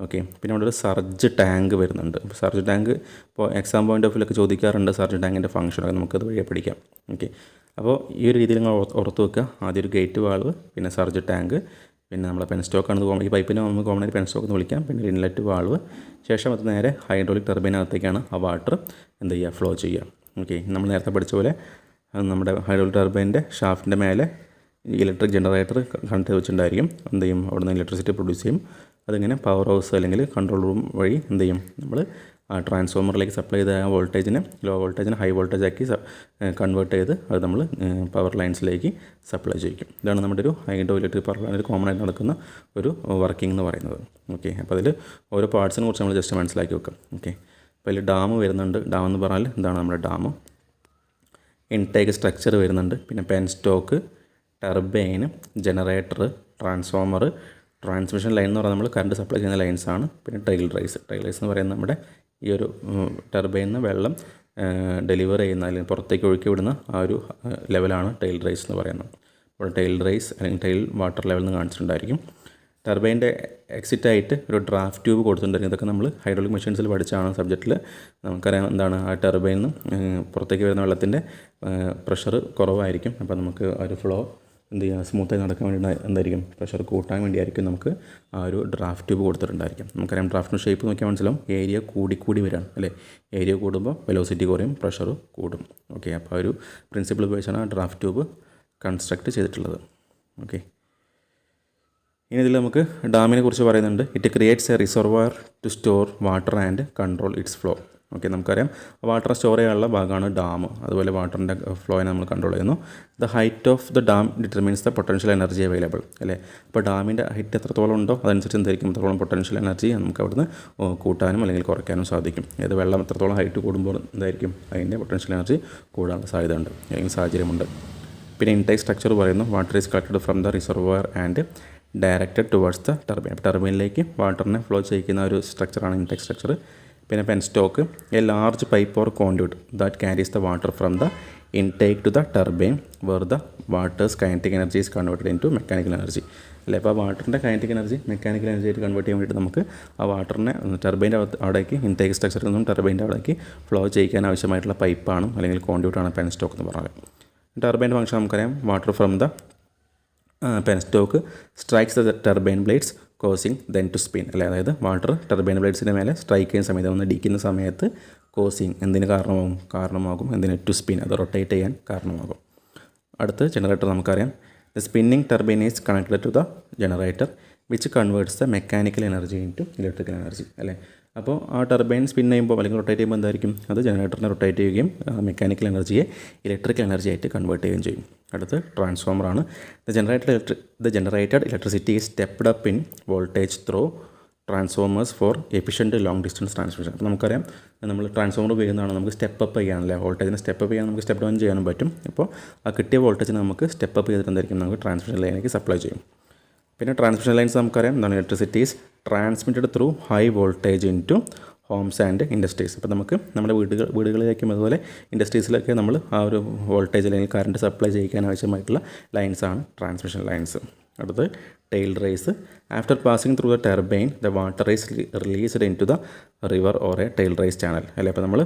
ഓക്കെ പിന്നെ അവിടെ ഒരു സർജ് ടാങ്ക് വരുന്നുണ്ട്. അപ്പോൾ സർജ് ടാങ്ക് ഇപ്പോൾ എക്സാം പോയിന്റ് ഓഫ് വ്യൂലൊക്കെ ചോദിക്കാറുണ്ട്. സർജ് ടാങ്കിന്റെ ഫംഗ്ഷനൊക്കെ നമുക്കത് വഴിയെ പഠിക്കാം ഓക്കെ അപ്പോൾ ഈ ഒരു രീതിയിൽ നിങ്ങൾ ഓർത്ത് വെക്കുക. ആദ്യം ഒരു ഗേറ്റ് വാൾവ് പിന്നെ സർജ് ടാങ്ക് പിന്നെ നമ്മളെ പെൻ കോമൺ ഈ പൈപ്പിനെ നമുക്ക് കോമൺ ആയിട്ട് പെൻ സ്റ്റോക്ക് എന്ന് വിളിക്കാം. പിന്നെ ഇൻലെറ്റ് വാൾവ് ശേഷം അത് നേരെ ഹൈഡ്രോളിക് ടർബൈനകത്തേക്കാണ് ആ വാട്ടർ എന്ത് ചെയ്യുക? ഫ്ലോ ചെയ്യുക. ഓക്കെ നമ്മൾ നേരത്തെ പഠിച്ച പോലെ നമ്മുടെ ഹൈഡ്രോളിക് ടർബൈന്റെ ഷാഫ്റ്റിന്റെ മേലെ ഇലക്ട്രിക് ജനറേറ്റർ കണക്ട് വെച്ചിട്ടുണ്ടായിരിക്കും. എന്ത് ചെയ്യും? അവിടെ നിന്ന് ഇലക്ട്രിസിറ്റി പ്രൊഡ്യൂസ് ചെയ്യും. അതിങ്ങനെ പവർ ഹൗസ് അല്ലെങ്കിൽ കൺട്രോൾ റൂം വഴി എന്ത് ചെയ്യും? നമ്മൾ ആ ട്രാൻസ്ഫോമറിലേക്ക് സപ്ലൈ ചെയ്ത ആ വോൾട്ടേജിനെ ലോ വോൾട്ടേജിനെ ഹൈ വോൾട്ടേജ് ആക്കി കൺവേർട്ട് ചെയ്ത് അത് നമ്മൾ പവർ ലൈൻസിലേക്ക് സപ്ലൈ ചെയ്യിക്കും. ഇതാണ് നമ്മുടെ ഒരു ഹൈഡ്രോ ഇലക്ട്രിക് പവർ പ്ലാന്റ് ഒരു കോമൺ ആയിട്ട് നടക്കുന്ന ഒരു വർക്കിംഗ് എന്ന് പറയുന്നത്. ഓക്കെ അപ്പോൾ അതിൽ ഓരോ പാർട്സിനെ കുറിച്ച് നമ്മൾ ജസ്റ്റ് മനസ്സിലാക്കി വെക്കാം. ഓക്കെ അപ്പോൾ അതിൽ ഡാം വരുന്നുണ്ട്. ഡാം എന്ന് പറഞ്ഞാൽ എന്താണ് നമ്മുടെ ഡാം ഇൻടേക്ക് സ്ട്രക്ചർ വരുന്നുണ്ട്. പിന്നെ penstock turbine generator transformer transmission line എന്ന് പറഞ്ഞാൽ നമ്മൾ കറണ്ട് സപ്ലൈ ചെയ്യുന്ന ലൈൻസാണ് പിന്നെ ടൈൽ റൈസ് ടൈൽ റൈസ് എന്ന് പറയുന്നത് നമ്മുടെ ഈ ഒരു ടർബൈനിൽ നിന്ന് വെള്ളം ഡെലിവർ ചെയ്യുന്ന അല്ലെങ്കിൽ പുറത്തേക്ക് ഒഴുക്കി വിടുന്ന ആ ഒരു ലെവലാണ് ടൈൽ റൈസ് എന്ന് പറയുന്നത്. അപ്പോൾ ടൈൽ റൈസ് അല്ലെങ്കിൽ ടൈൽ വാട്ടർ ലെവൽ എന്ന് കാണിച്ചിട്ടുണ്ടായിരിക്കും. ടർബൈന്റെ എക്സിറ്റ് ആയിട്ട് ഒരു ഡ്രാഫ്റ്റ് ട്യൂബ് കൊടുത്തിട്ടുണ്ടായിരുന്നു. ഇതൊക്കെ നമ്മൾ ഹൈഡ്രോളിക് മെഷീൻസിൽ പഠിച്ചാണ് സബ്ജക്റ്റിൽ. നമുക്കറിയാം എന്താണ് ആ ടർബൈനിൽ നിന്ന് പുറത്തേക്ക് വരുന്ന വെള്ളത്തിന്റെ പ്രഷർ കുറവായിരിക്കും. അപ്പോൾ നമുക്ക് ഒരു ഫ്ലോ എന്ത് ചെയ്യുക സ്മൂത്തായി നടക്കാൻ വേണ്ടി എന്തായിരിക്കും? പ്രഷർ കൂട്ടാൻ വേണ്ടിയായിരിക്കും നമുക്ക് ആ ഒരു ഡ്രാഫ്റ്റ് ട്യൂബ് കൊടുത്തിട്ടുണ്ടായിരിക്കും. നമുക്കറിയാം ഡ്രാഫ്റ്റ് ഷേപ്പ് നോക്കിയാൽ മനസ്സിലാവും. ഏരിയ കൂടി കൂടി വരാണ് അല്ലേ? ഏരിയ കൂടുമ്പോൾ വെലോസിറ്റി കുറയും പ്രഷർ കൂടും. ഓക്കെ അപ്പോൾ ആ ഒരു പ്രിൻസിപ്പിൾ ഉപയോഗിച്ചാണ് ആ ഡ്രാഫ്റ്റ് ട്യൂബ് കൺസ്ട്രക്ട് ചെയ്തിട്ടുള്ളത്. ഓക്കെ ഇനി ഇതിൽ നമുക്ക് ഡാമിനെ കുറിച്ച് പറയുന്നുണ്ട്. It creates a reservoir to store water and control its flow okay നമുക്കറിയാം. വാട്ടർ സ്റ്റോർ ചെയ്യാനുള്ള ഭാഗമാണ് ഡാം. അതുപോലെ വാട്ടറിന്റെ ഫ്ലോയെ നമ്മൾ കൺട്രോൾ ചെയ്യുന്നു. The height of the dam determines the potential energy available അല്ലേ? അപ്പോൾ ഡാമിന്റെ ഹൈറ്റ് എത്രത്തോളം ഉണ്ടോ അതനുസരിച്ച് എന്തായിരിക്കും എത്രത്തോളം പൊട്ടൻഷ്യൽ എനർജി നമുക്ക് അവിടുന്ന് കൂട്ടാനും അല്ലെങ്കിൽ കുറയ്ക്കാനും സാധിക്കും. ഏത് വെള്ളം എത്രത്തോളം ഹൈറ്റ് കൂടുമ്പോൾ എന്തായിരിക്കും അതിന്റെ പൊട്ടൻഷ്യൽ എനർജി കൂടാനുള്ള സാധ്യത ഉണ്ട് അല്ലെങ്കിൽ സാഹചര്യമുണ്ട്. പിന്നെ ഇൻടേക്ക് സ്ട്രക്ചർ പറയുന്നു water is collected from the reservoir and directed towards the turbine ടർബൈനിലേക്ക് വാട്ടറിനെ ഫ്ലോ ചെയ്യിക്കുന്ന ഒരു സ്ട്രക്ചറാണ് ഇൻടേക്ക് സ്ട്രക്ചർ. പിന്നെ penstock a large pipe or conduit that carries the water from the intake to the turbine where the water's kinetic energy is converted into mechanical energy അല്ലേ? അപ്പോൾ ആ വാട്ടറിന്റെ കൈനറ്റിക് എനർജി മെക്കാനിക്കൽ എനർജി ആയിട്ട് കൺവേർട്ട് ചെയ്യാൻ വേണ്ടിയിട്ട് നമുക്ക് ആ വാട്ടറിനെ ടർബൈന്റെ അവിടേക്ക് ഇൻടേക്ക് സ്ട്രക്ചറിൽ നിന്നും ടർബൈന്റെ അവിടേക്ക് ഫ്ലോ ചെയ്യിക്കാൻ ആവശ്യമായിട്ടുള്ള പൈപ്പാണ് അല്ലെങ്കിൽ കോൺഡ്യൂട്ടാണ് പെൻ സ്റ്റോക്ക് എന്ന് പറയുന്നത് ടർബൈന്റെ ഫംഗ്ഷൻ നമുക്കറിയാം. Water from the penstock strikes the turbine blades causing them to spin അല്ലേ? അതായത് വാട്ടർ ടർബൈൻ ബ്ലേഡ്സിന്റെ മേലെ സ്ട്രൈക്ക് ചെയ്യുന്ന സമയത്ത് ഒന്ന് ഇടിക്കുന്ന സമയത്ത് കോസിങ് എന്തിന് കാരണമാകും കാരണമാകും. എന്തിന്? ടു സ്പിൻ അത് റൊട്ടേറ്റ് ചെയ്യാൻ കാരണമാകും. അടുത്ത ജനറേറ്റർ നമുക്കറിയാം. The spinning turbine is connected to the generator which converts the mechanical energy into electrical energy അല്ലേ? അപ്പോൾ ആ ടർബൈൻ സ്പിൻ ചെയ്യുമ്പോൾ അല്ലെങ്കിൽ റൊട്ടേറ്റ് ചെയ്യുമ്പോൾ എന്തായിരിക്കും? അത് ജനറേറ്ററിനെ റൊട്ടേറ്റ് ചെയ്യുകയും മെക്കാനിക്കൽ എനർജിയെ ഇലക്ട്രിക്കൽ എനർജി ആയിട്ട് കൺവേർട്ട് ചെയ്യുകയും ചെയ്യും. അടുത്ത് ട്രാൻസ്ഫോമറാണ് the generated electric the generated electricity is stepped up in voltage through transformers for efficient long distance transmission അപ്പോൾ നമുക്കറിയാം നമ്മൾ ട്രാൻസ്ഫോമർ ഉപയോഗിക്കുന്നതാണ് നമുക്ക് സ്റ്റെപ്പ് അപ്പ് ചെയ്യാനല്ലേ? വോൾട്ടേജിനെ സ്റ്റെപ്പ് അപ്പ് ചെയ്യാൻ നമുക്ക് സ്റ്റെപ്പ് ഡൗൺ ചെയ്യാനും പറ്റും. അപ്പോൾ ആ കിട്ടിയ വോൾട്ടേജിനെ നമുക്ക് സ്റ്റെപ്പ് അപ്പ് ചെയ്തിട്ട് എന്തായിരിക്കും? നമുക്ക് ട്രാൻസ്മിഷൻ ലൈനിലേക്ക് സപ്ലൈ ചെയ്യും. പിന്നെ ട്രാൻസ്മിഷൻ ലൈൻസ് നമുക്കറിയാം. എന്താണ് electricity's transmitted through high voltage into homes and industries അപ്പോൾ നമുക്ക് നമ്മുടെ വീടുകൾ വീടുകളിലേക്കും അതുപോലെ ഇൻഡസ്ട്രീസിലൊക്കെ നമ്മൾ ആ ഒരു വോൾട്ടേജ് അല്ലെങ്കിൽ കറണ്ട് സപ്ലൈ ചെയ്യിക്കാൻ ആവശ്യമായിട്ടുള്ള ലൈൻസാണ് ട്രാൻസ്മിഷൻ ലൈൻസ് അടുത്ത് tail race after passing through the turbine the water race released into the river or a tail race channel അല്ലേ? അപ്പോൾ നമ്മൾ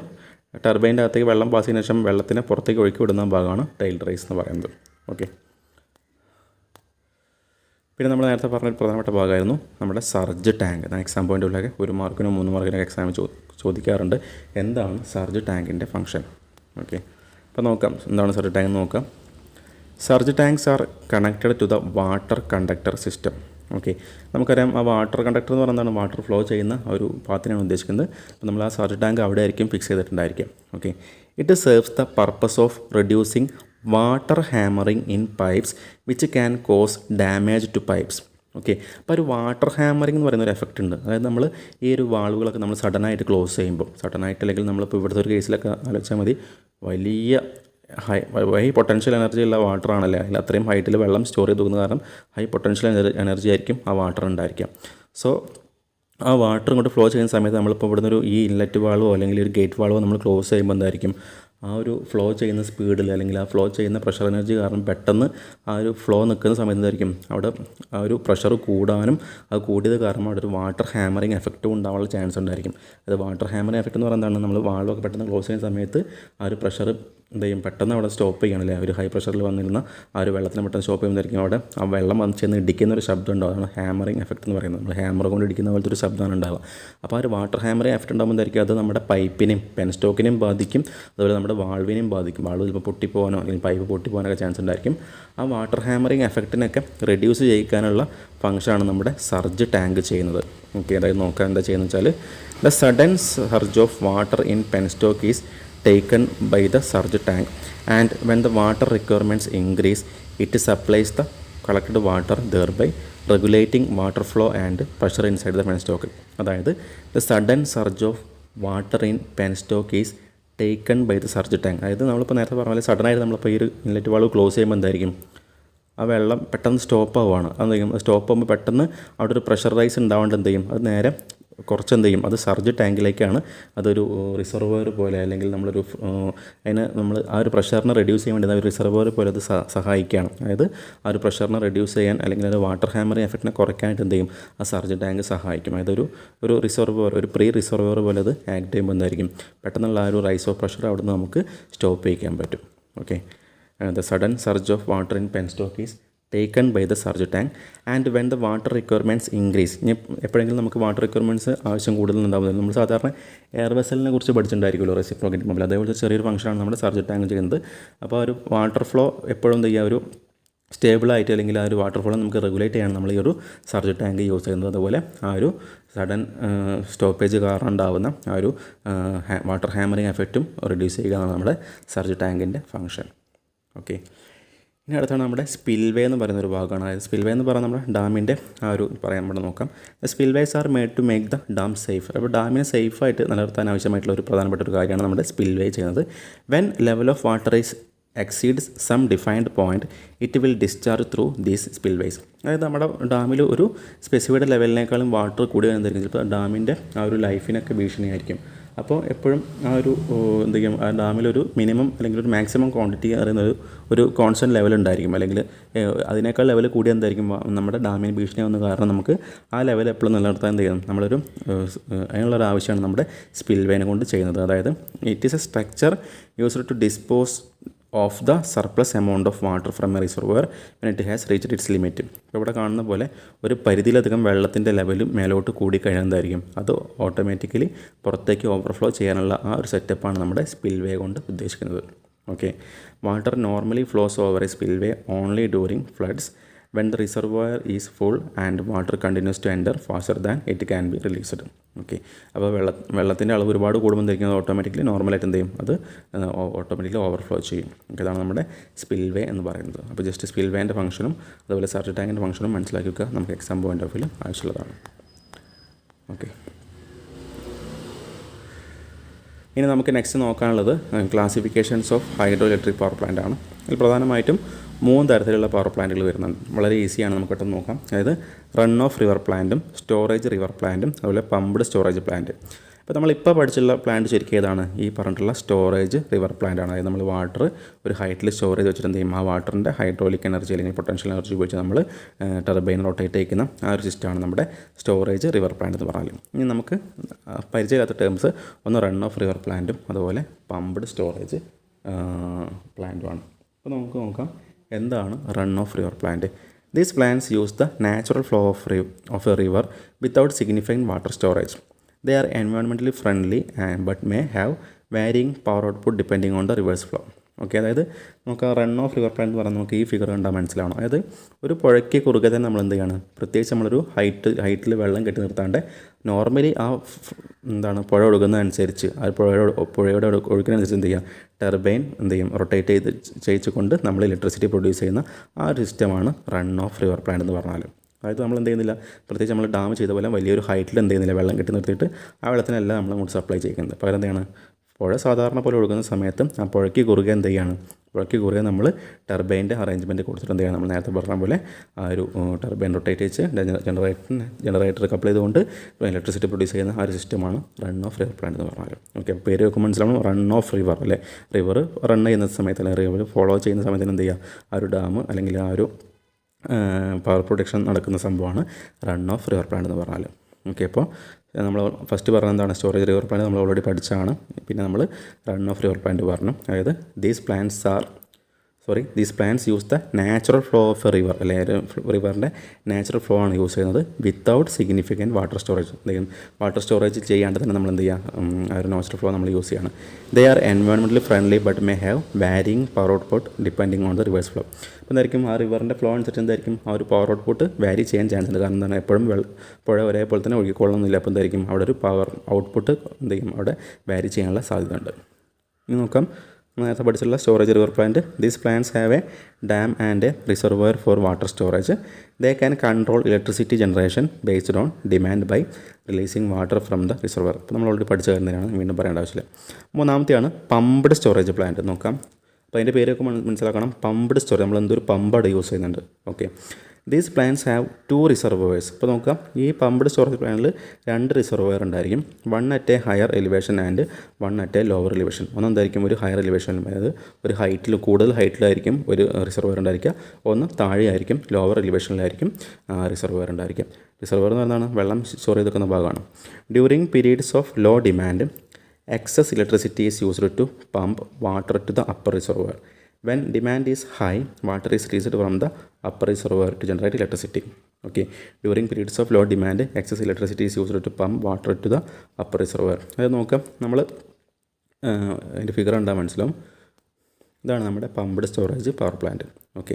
ടർബൈന്റെ അകത്തേക്ക് വെള്ളം പാസ് ചെയ്യുന്ന ശേഷം വെള്ളത്തിനെ പുറത്തേക്ക് ഒഴുക്കി വിടുന്ന ഭാഗമാണ് ടെയിൽ റേസ് എന്ന് പറയുന്നത്. ഓക്കെ പിന്നെ നമ്മൾ നേരത്തെ പറഞ്ഞ ഒരു പ്രധാനപ്പെട്ട ഭാഗമായിരുന്നു നമ്മുടെ സർജ് ടാങ്ക്. എക്സാം പോയിന്റുകളിലൊക്കെ ഒരു മാർക്കിനോ മൂന്ന് മാർക്കിനോ എക്സാം ചോദിക്കാറുണ്ട്. എന്താണ് സർജ് ടാങ്കിന്റെ ഫംഗ്ഷൻ ഓക്കെ അപ്പോൾ നോക്കാം. എന്താണ് സർജ് ടാങ്ക് നോക്കാം. Surge tanks are connected to the water conductor system. Okay നമുക്കറിയാം ആ വാട്ടർ കണ്ടക്ടർ എന്ന് പറയുന്നതാണ് വാട്ടർ ഫ്ലോ ചെയ്യുന്ന ഒരു പാത്തിനാണ് ഉദ്ദേശിക്കുന്നത്. അപ്പോൾ നമ്മൾ ആ സർജ് ടാങ്ക് അവിടെ ആയിരിക്കും fix ചെയ്തിട്ടുണ്ടായിരിക്കും. Okay it serves the purpose of reducing water hammering in pipes which can cause damage to pipes okay അപ്പോൾ ഒരു വാട്ടർ ഹാമറിംഗ് എന്ന് പറയുന്ന ഒരു എഫക്റ്റ് ഉണ്ട്. അതായത് നമ്മൾ ഈ ഒരു വാൾവുകളൊക്കെ നമ്മൾ സഡനായിട്ട് ക്ലോസ് ചെയ്യുമ്പോൾ സഡനായിട്ട് അല്ലെങ്കിൽ നമ്മളിപ്പോൾ ഇവിടുത്തെ ഒരു കേസിലൊക്കെ ആലോചിച്ചാൽ മതി. വലിയ ഹൈ ഹൈ പൊട്ടൻഷ്യൽ എനർജി ഉള്ള വാട്ടർ ആണല്ലേ? അതിൽ അത്രയും ഹൈറ്റിൽ വെള്ളം സ്റ്റോർ ചെയ്ത് വെക്കുന്ന കാരണം ഹൈ പൊട്ടൻഷ്യൽ എനർജി ആയിരിക്കും ആ വാട്ടർ ഉണ്ടായിരിക്കാം. സോ ആ വാട്ടർ ഇങ്ങോട്ട് ഫ്ലോ ചെയ്യുന്ന സമയത്ത് നമ്മളിപ്പോൾ ഇവിടുന്ന് ഒരു ഈ ഇൻലെറ്റ് വാൾവോ അല്ലെങ്കിൽ ഒരു ഗേറ്റ് വാൾവോ നമ്മൾ ക്ലോസ് ചെയ്യുമ്പോൾ എന്തായിരിക്കും? ആ ഒരു ഫ്ലോ ചെയ്യുന്ന സ്പീഡിൽ അല്ലെങ്കിൽ ആ ഫ്ലോ ചെയ്യുന്ന പ്രഷർ എനർജി കാരണം പെട്ടെന്ന് ആ ഒരു ഫ്ലോ നിൽക്കുന്ന സമയത്ത് എന്തായിരിക്കും? അവിടെ ആ ഒരു പ്രഷർ കൂടാനും അത് കൂടിയത് കാരണം അവിടെ ഒരു വാട്ടർ ഹാമറിങ് എഫക്റ്റും ഉണ്ടാവാനുള്ള ചാൻസ് ഉണ്ടായിരിക്കും. അത് വാട്ടർ ഹാമറിങ് എഫക്റ്റ് എന്ന് പറയുന്നതാണ് നമ്മൾ വാൾവൊക്കെ പെട്ടെന്ന് ക്ലോസ് ചെയ്യുന്ന സമയത്ത് ആ ഒരു പ്രഷർ എന്ത് ചെയ്യും? പെട്ടെന്ന് അവിടെ സ്റ്റോപ്പ് ചെയ്യണമല്ലേ ഒരു ഹൈ പ്രഷറിൽ വന്നിരുന്ന ആ ഒരു വെള്ളത്തിന് പെട്ടെന്ന് സ്റ്റോപ്പ് ചെയ്യുമ്പോഴായിരിക്കും അവിടെ ആ വെള്ളം വന്ന് ചെന്ന് ഇടിക്കുന്ന ഒരു ശബ്ദം ഉണ്ടാവും. അതാണ് ഹാമറിങ് എഫക്റ്റ് എന്ന് പറയുന്നത്. നമ്മൾ ഹാമർ കൊണ്ട് ഇടിക്കുന്ന പോലത്തെ ഒരു ശബ്ദമാണ് ഉണ്ടാവുക. അപ്പോൾ ആ ഒരു വാട്ടർ ഹാമറിങ് എഫക്റ്റ് ഉണ്ടാകുമ്പോഴായിരിക്കും അത് നമ്മുടെ പൈപ്പിനെയും പെൻ സ്റ്റോക്കിനെയും ബാധിക്കും. അതുപോലെ നമ്മുടെ വാൾവിനെയും ബാധിക്കും. വാൾവ് ചിലപ്പോൾ പൊട്ടിപ്പോകാനോ അല്ലെങ്കിൽ പൈപ്പ് പൊട്ടിപ്പോകാനൊക്കെ ചാൻസ് ഉണ്ടായിരിക്കും. ആ വാട്ടർ ഹാമറിങ് എഫക്റ്റിനൊക്കെ റെഡ്യൂസ് ചെയ്യിക്കാനുള്ള ഫംഗ്ഷനാണ് നമ്മുടെ സർജ് ടാങ്ക് ചെയ്യുന്നത്. ഓക്കെ അതായത് നോക്കാൻ എന്താ ചെയ്യുന്നത് വെച്ചാൽ the sudden surge of water in penstock is taken by the surge tank and when the water requirements increase it supplies the collected water thereby regulating water flow and pressure inside the penstock അതായത് the sudden surge of water in penstock is taken by the surge tank അതായത് നമ്മളിപ്പോൾ നേരത്തെ പറഞ്ഞ പോലെ സഡനായിട്ട് നമ്മളിപ്പോൾ ഈ ഒരു ഇൻലെറ്റ് വാൾവ് ക്ലോസ് ചെയ്യുമ്പോൾ എന്തായിരിക്കും ആ വെള്ളം പെട്ടെന്ന് സ്റ്റോപ്പ് ആവുകയാണ് അത് സ്റ്റോപ്പ് ആകുമ്പോൾ പെട്ടെന്ന് അവിടെ ഒരു പ്രഷർ റൈസ് ഉണ്ടാവേണ്ട എന്ത് ചെയ്യും അത് നേരെ കുറച്ച് എന്ത് ചെയ്യും അത് സർജ് ടാങ്കിലേക്കാണ്. അതൊരു റിസർവോയർ പോലെ അല്ലെങ്കിൽ നമ്മളൊരു അതിനെ നമ്മൾ ആ ഒരു പ്രഷറിനെ റെഡ്യൂസ് ചെയ്യാൻ വേണ്ടി ഒരു റിസർവോയർ പോലെ അത് സഹായിക്കുകയാണ്. അതായത് ആ ഒരു പ്രഷറിനെ റെഡ്യൂസ് ചെയ്യാൻ അല്ലെങ്കിൽ അത് വാട്ടർ ഹാമറിങ് എഫക്റ്റിനെ കുറയ്ക്കാനായിട്ട് എന്ത് ചെയ്യും ആ സർജ് ടാങ്ക് സഹായിക്കും. അതായത് ഒരു ഒരു റിസർവോയർ ഒരു പ്രീ റിസർവോയർ പോലെ അത് ആക്ട് ചെയ്യുമ്പോൾ എന്തായിരിക്കും? പെട്ടെന്നുള്ള ആ ഒരു റൈസ് ഓഫ് പ്രഷർ അവിടെ നമുക്ക് സ്റ്റോപ്പ് ചെയ്യിക്കാൻ പറ്റും. Okay? The sudden surge of water in penstock is taken by the surge tank and when the water requirements increase ഇനി എപ്പോഴെങ്കിലും നമുക്ക് വാട്ടർ റിക്വയർമെന്റ്സ് ആവശ്യം കൂടുതൽ ഉണ്ടാകുന്നത് നമ്മൾ സാധാരണ എയർ വെസലിനെ കുറിച്ച് പഠിച്ചിട്ടുണ്ടായിരിക്കുമല്ലോ റെസിപ്രോക്കറ്റ് മുമ്പിൽ അതേപോലെ ചെറിയൊരു ഫംഗ്ഷനാണ് നമ്മുടെ സർജ് ടാങ്ക് ചെയ്യുന്നത്. അപ്പോൾ ആ ഒരു വാട്ടർ ഫ്ലോ എപ്പോഴും എന്ത് ചെയ്യുക? ഒരു സ്റ്റേബിളായിട്ട് അല്ലെങ്കിൽ ആ ഒരു വാട്ടർ ഫ്ലോ നമുക്ക് റെഗുലേറ്റ് ചെയ്യാൻ നമ്മൾ ഈ ഒരു സർജ് ടാങ്ക് യൂസ് ചെയ്യുന്നത്. അതുപോലെ ആ ഒരു സഡൻ സ്റ്റോപ്പേജ് കാരണം ഉണ്ടാകുന്ന ആ ഒരു വാട്ടർ ഹാമറിങ് എഫക്റ്റും റിഡ്യൂസ് ചെയ്യുക എന്നാണ് നമ്മുടെ സർജ് ടാങ്കിന്റെ ഫംഗ്ഷൻ ഓക്കെ ഇനി അടുത്താണ് നമ്മുടെ സ്പിൽവേ എന്ന് പറയുന്ന ഒരു ഭാഗമാണ്. അതായത് സ്പിൽവേ എന്ന് പറയുന്നത് നമ്മുടെ ഡാമിന്റെ ആ ഒരു പറയാൻ നമ്മുടെ നോക്കാം. Spillways are made to make the dam safe അപ്പോൾ ഡാമിനെ സേഫായിട്ട് നിലനിർത്താൻ ആവശ്യമായിട്ടുള്ള ഒരു പ്രധാനപ്പെട്ട ഒരു കാര്യമാണ് നമ്മുടെ സ്പിൽവേ ചെയ്യുന്നത്. When level of water is exceeds some defined point it will discharge through these spillways അതായത് നമ്മുടെ ഡാമിൽ ഒരു സ്പെസിഫൈഡ് ലെവലിനേക്കാളും വാട്ടർ കൂടി വരുന്നതായിരിക്കും ചിലപ്പോൾ ഡാമിന്റെ ആ ഒരു ലൈഫിനൊക്കെ ഭീഷണിയായിരിക്കും. അപ്പോൾ എപ്പോഴും ആ ഒരു ഓ, എന്ത് ചെയ്യും ആ ഡാമിലൊരു മിനിമം അല്ലെങ്കിൽ ഒരു മാക്സിമം ക്വാണ്ടിറ്റി അറിയുന്ന ഒരു ഒരു കോൺസ്റ്റന്റ് ലെവൽ ഉണ്ടായിരിക്കും. അല്ലെങ്കിൽ അതിനേക്കാൾ ലെവൽ കൂടി എന്തായിരിക്കും നമ്മുടെ ഡാമിന് ഭീഷണിയാവുന്ന കാരണം നമുക്ക് ആ ലെവൽ എപ്പോഴും നിലനിർത്താൻ എന്ത് ചെയ്യണം നമ്മളൊരു അതിനുള്ളൊരു ആവശ്യമാണ് നമ്മുടെ സ്പിൽവേനെ കൊണ്ട് ചെയ്യുന്നത്. അതായത് it is a structure used to dispose of the surplus amount of water from a reservoir when it has reached its limit ഇപ്പോൾ ഇവിടെ കാണുന്ന പോലെ ഒരു പരിധിയിലധികം വെള്ളത്തിന്റെ ലെവലും മേലോട്ട് കൂടി കഴിയുന്നതായിരിക്കും. അത് ഓട്ടോമാറ്റിക്കലി പുറത്തേക്ക് ഓവർഫ്ലോ ചെയ്യാനുള്ള ആ ഒരു സെറ്റപ്പാണ് നമ്മുടെ സ്പിൽവേ കൊണ്ട് ഉദ്ദേശിക്കുന്നത്. Okay water normally flows over a spillway only during floods when the reservoir is full and water continues to enter faster than it can be released okay അപ്പോൾ വെള്ള വെള്ളത്തിന്റെ അളവ് ഒരുപാട് കൂടുമ്പോൾ അത് ഓട്ടോമാറ്റിക്കലി നോർമലായിട്ട് എന്ത് ചെയ്യും? അത് ഓട്ടോമാറ്റിക്കലി ഓവർഫ്ലോ ചെയ്യും. ഇതാണ് നമ്മുടെ സ്പിൽവേ എന്ന് പറയുന്നത്. അപ്പോൾ ജസ്റ്റ് സ്പിൽവേന്റെ ഫംഗ്ഷനും അതുപോലെ സർജ് ടാങ്കിന്റെ ഫംഗ്ഷനും മനസ്സിലാക്കി വെക്കുക. നമുക്ക് എക്സാം പോയിന്റ് ഓഫ് വ്യൂ ആവശ്യമുള്ളതാണ്. ഓക്കെ ഇനി നമുക്ക് next നോക്കാനുള്ളത് classifications of hydro electric power plant ആണ്. ഇതിൽ പ്രധാനമായിട്ടും മൂന്ന് തരത്തിലുള്ള പവർ പ്ലാന്റുകൾ വരുന്നുണ്ട്. വളരെ ഈസിയാണ് നമുക്ക് പെട്ടെന്ന് നോക്കാം. അതായത് റൺ ഓഫ് റിവർ പ്ലാന്റും സ്റ്റോറേജ് റിവർ പ്ലാന്റും അതുപോലെ പമ്പ്ഡ് സ്റ്റോറേജ് പ്ലാന്റ് അപ്പോൾ നമ്മളിപ്പോൾ പഠിച്ചുള്ള പ്ലാന്റ് ശരിക്കും ഏതാണ്? ഈ പറഞ്ഞിട്ടുള്ള സ്റ്റോറേജ് റിവർ പ്ലാന്റ് ആണ്. അതായത് നമ്മൾ വാട്ടർ ഒരു ഹൈറ്റിൽ സ്റ്റോർ ചെയ്ത് വെച്ചിട്ട് എന്ത് ആ വാട്ടറിന്റെ ഹൈഡ്രോളിക് എനർജി അല്ലെങ്കിൽ പൊട്ടൻഷ്യൽ എനർജി ഉപയോഗിച്ച് നമ്മൾ ടർബൈൻ റൊട്ടേറ്റ് ചെയ്യുന്ന ആ ഒരു സിസ്റ്റമാണ് നമ്മുടെ സ്റ്റോറേജ് റിവർ പ്ലാന്റ് എന്ന് പറഞ്ഞാൽ ഇനി നമുക്ക് പരിചയമില്ലാത്ത ടേംസ് ഒന്ന് റൺ ഓഫ് റിവർ പ്ലാന്റും അതുപോലെ പമ്പ്ഡ് സ്റ്റോറേജ് പ്ലാന്റുമാണ് അപ്പോൾ നമുക്ക് നോക്കാം. എന്താണ് run of river plant these plants use the natural flow of of a river without signifying water storage they are എൻവയോൺമെന്റലി friendly and but may have varying power output depending on the river's flow okay അതായത് നമുക്ക് ആ റൺ ഓഫ് റിവർ പ്ലാൻ എന്ന് പറഞ്ഞാൽ നമുക്ക് ഈ ഫിഗർ കണ്ടാൽ മനസ്സിലാവണം. അതായത് ഒരു പുഴയ്ക്ക് കുറുകെ തന്നെ നമ്മൾ എന്ത് ചെയ്യണം? പ്രത്യേകിച്ച് നമ്മളൊരു ഹൈറ്റ് ഹൈറ്റിൽ വെള്ളം കെട്ടി നിർത്താണ്ട് നോർമലി ആ എന്താണ് പുഴ ഒഴുകുന്നതനുസരിച്ച് ആ പുഴയുടെ പുഴയുടെ ഒഴു- ഒഴുക്കിനനുസരിച്ച് എന്ത് ചെയ്യുക? ടർബൈൻ എന്ത് ചെയ്യും? റൊട്ടേറ്റ് ചെയ്ത് ചെയ്യിച്ചുകൊണ്ട് നമ്മൾ ഇലക്ട്രിസിറ്റി പ്രൊഡ്യൂസ് ചെയ്യുന്ന ആ ഒരു സിസ്റ്റമാണ് റൺ ഓഫ് റിവർ പ്ലാൻ എന്ന് പറഞ്ഞാൽ. അതായത് നമ്മൾ എന്ത് ചെയ്യുന്നില്ല? പ്രത്യേകിച്ച് നമ്മൾ ഡാം ചെയ്ത പോലെ വലിയൊരു ഹൈറ്റിൽ എന്ത് ചെയ്യുന്നില്ല? വെള്ളം കെട്ടി നിർത്തിയിട്ട് ആ വെള്ളത്തിനെല്ലാം നമ്മൾ അങ്ങോട്ട് സപ്ലൈ ചെയ്യുന്നത് പകരം എന്താണ് പുഴ സാധാരണ പോലെ ഒഴുകുന്ന സമയത്ത് ആ പുഴയ്ക്ക് കുറുകെ എന്ത് ചെയ്യാണ്? പുഴയ്ക്ക് കുറുകെ നമ്മൾ ടർബൈന്റെ അറേഞ്ച്മെന്റ് കൊടുത്തിട്ട് എന്ത് ചെയ്യണം? നമ്മൾ നേരത്തെ പറഞ്ഞ പോലെ ആ ഒരു ടർബൈൻ റൊട്ടേറ്റ് വെച്ച് ജനറേറ്ററിന് ജനറേറ്റർ കപ്പിൾ ചെയ്തുകൊണ്ട് ഇലക്ട്രിസിറ്റി പ്രൊഡ്യൂസ് ചെയ്യുന്ന ആ ഒരു സിസ്റ്റമാണ് റൺ ഓഫ് റിവർ പ്ലാന്റ് എന്ന് പറഞ്ഞാൽ ഓക്കെ പേര് വെക്കുമ്പോൾ മനസ്സിലാവണം റൺ ഓഫ് റിവർ അല്ലേ? റിവർ റൺ ചെയ്യുന്ന സമയത്ത് അല്ലെങ്കിൽ റിവർ ഫോളോ ചെയ്യുന്ന സമയത്ത് എന്ത് ചെയ്യുക ആ ഒരു ഡാം അല്ലെങ്കിൽ ആ ഒരു പവർ പ്രൊഡക്ഷൻ നടക്കുന്ന സംഭവമാണ് റൺ ഓഫ് റിവർ പ്ലാന്റ് എന്ന് പറഞ്ഞാൽ ഓക്കെ അപ്പോൾ നമ്മൾ ഫസ്റ്റ് പറഞ്ഞ എന്താണ്? സ്റ്റോറേജ് റിവർ പ്ലാന്റ് നമ്മൾ ഓൾറെഡി പഠിച്ചാണ് പിന്നെ നമ്മൾ റൺ ഓഫ് റിവർ പ്ലാന്റ് പറഞ്ഞു. അതായത് these plants are sorry these plants use the natural flow of river അല്ലെ റിവറിന്റെ നാച്ചുറൽ ഫ്ലോ ആണ് യൂസ് ചെയ്യുന്നത് വിത്തൗട്ട് സിഗ്നിഫിക്കന്റ് വാട്ടർ സ്റ്റോറേജ് എന്തെങ്കിലും വാട്ടർ സ്റ്റോറേജ് ചെയ്യാണ്ട് തന്നെ നമ്മൾ എന്ത് ചെയ്യുക ആ ഒരു നാച്ചുറൽ ഫ്ലോ നമ്മൾ യൂസ് ചെയ്യാണ്. They are എൻവയോൺമെന്റലി friendly but may have varying power output depending on the river's flow അപ്പോൾ എന്തായിരിക്കും ആ റിവറിന്റെ ഫ്ലോ അനുസരിച്ച് എന്തായിരിക്കും ആ ഒരു പവർ ഔട്ട് ഔട്ട്പുട്ട് വാരി ചെയ്യാൻ ചാൻസ് ഉണ്ട്. കാരണം എന്താണ് എപ്പോഴും വെള്ള പുഴ ഒരേപോലെ തന്നെ ഒഴുകിക്കൊള്ളണമെന്നില്ല അപ്പോൾ എന്തായിരിക്കും അവിടെ ഒരു പവർ ഔട്ട്പുട്ട് എന്തെങ്കിലും അവിടെ വാരി ചെയ്യാനുള്ള സാധ്യത ഉണ്ട് ഇനി നോക്കാം നേരത്തെ പഠിച്ചിട്ടുള്ള storage river plant these plants have a dam and a reservoir for water storage they can control electricity generation based on demand by releasing water from the reservoir അപ്പോൾ നമ്മൾ ഓൾറെഡി പഠിച്ചു വരുന്നതാണ് വീണ്ടും പറയേണ്ട ആവശ്യമില്ല. മൂന്നാമത്തെയാണ് പമ്പ്ഡ് സ്റ്റോറേജ് പ്ലാന്റ് നോക്കാം. അപ്പോൾ അതിന്റെ പേരൊക്കെ മന- മനസ്സിലാക്കണം. പമ്പ്ഡ് സ്റ്റോറേജ് നമ്മൾ എന്തൊരു പമ്പാണ് യൂസ് ചെയ്യുന്നുണ്ട്. Okay these plants have two reservoirs ഇപ്പോൾ നോക്കാം ഈ പമ്പ്ഡ് സ്റ്റോറേജ് പ്ലാനിൽ രണ്ട് റിസർവോയർ ഉണ്ടായിരിക്കും. One at a higher elevation and one at a lower elevation ഒന്ന് എന്തായിരിക്കും? ഒരു ഹയർ എലിവേഷൻ അതായത് ഒരു ഹൈറ്റിൽ കൂടുതൽ ഹൈറ്റിലായിരിക്കും ഒരു റിസർവോയർ ഉണ്ടായിരിക്കുക. ഒന്ന് താഴെയായിരിക്കും ലോവർ എലിവേഷനിലായിരിക്കും റിസർവോയർ ഉണ്ടായിരിക്കുക. റിസർവോയർ എന്ന് പറയുന്നതാണ് വെള്ളം സ്റ്റോർ ചെയ്ത് വെക്കുന്ന ഭാഗമാണ്. During periods of low demand excess electricity is used to pump water to the upper reservoir. When demand is high, water is released from the upper reservoir to generate electricity. Okay. During periods of low demand, excess electricity is used to pump water to the upper reservoir. അത് നോക്കാം. നമ്മൾ അതിന്റെ ഫിഗർ ഉണ്ടാകാൻ മനസ്സിലാവും. ഇതാണ് നമ്മുടെ pumped storage power plant okay